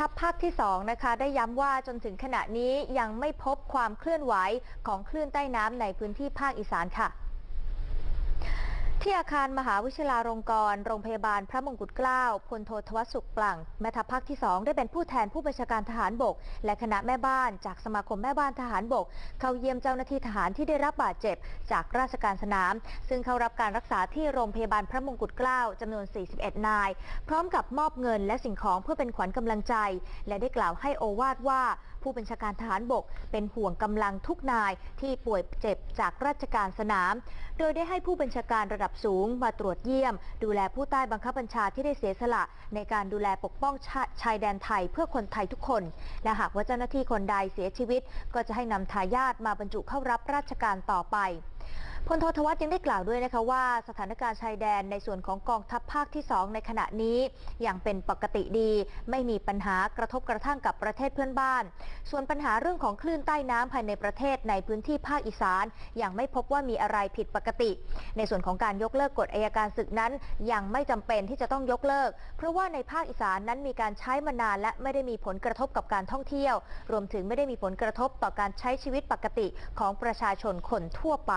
ทัพภาคที่2นะคะได้ย้ำว่าจนถึงขณะนี้ยังไม่พบความเคลื่อนไหวของคลื่นใต้น้ำในพื้นที่ภาคอีสานค่ะ ที่อาคารมหาวิทยาลาลงกรณ์โรงพยาบาลพระมงกุฎเกล้าพลโททวัชสุขปลั่งแม่ทัพภาคที่ 2 ได้เป็นผู้แทนผู้บัญชาการทหารบก และคณะแม่บ้านจากสมาคมแม่บ้านทหารบก เข้าเยี่ยมเจ้าหน้าที่ทหารที่ได้รับบาดเจ็บ จากราชการสนาม ซึ่งเข้ารับการรักษาที่โรงพยาบาลพระมงกุฎเกล้าจำนวน 41 นาย พร้อมกับมอบเงินและสิ่งของเพื่อเป็นขวัญกำลังใจ และได้กล่าวให้โอวาทว่าผู้บัญชาการทหารบก เป็นห่วงกำลังทุกนายที่ป่วยเจ็บจากราชการสนาม โดยได้ให้ผู้บัญชาการระดับสูงมาตรวจเยี่ยม ดูแลผู้ใต้บังคับบัญชาที่ได้เสียสละ ในการดูแลปกป้องชาชายแดนไทยเพื่อคนไทยทุกคน และหากว่าเจ้าหน้าที่คนใดเสียชีวิต ก็จะให้นำทายาทมาบรรจุเข้ารับราชการต่อไปพลโททวัฒน์ยังได้กล่าวด้วยนะคะว่าสถานการณ์ชายแดนในส่วนของกองทัพภาคที่ 2 ในขณะนี้อยังเป็นปกติดี ไม่มีปัญหากระทบกระทั่งกับประเทศเพื่อนบ้าน ส่วนปัญหาเรื่องของคลื่นใต้น้ำภายในประเทศในพื้นที่ภาคอีสานยังไม่พบว่ามีอะไรผิดปกติ ในส่วนของการยกเลิกกฎอัยการศึกนั้นยังไม่จำเป็นที่จะต้องยกเลิก เพราะว่าในภาคอีสานนั้นมีการใช้มานาน และไม่ได้มีผลกระทบกับการท่องเที่ยว รวมถึงไม่ได้มีผลกระทบต่อการใช้ชีวิตปกติของประชาชนคนทั่วไป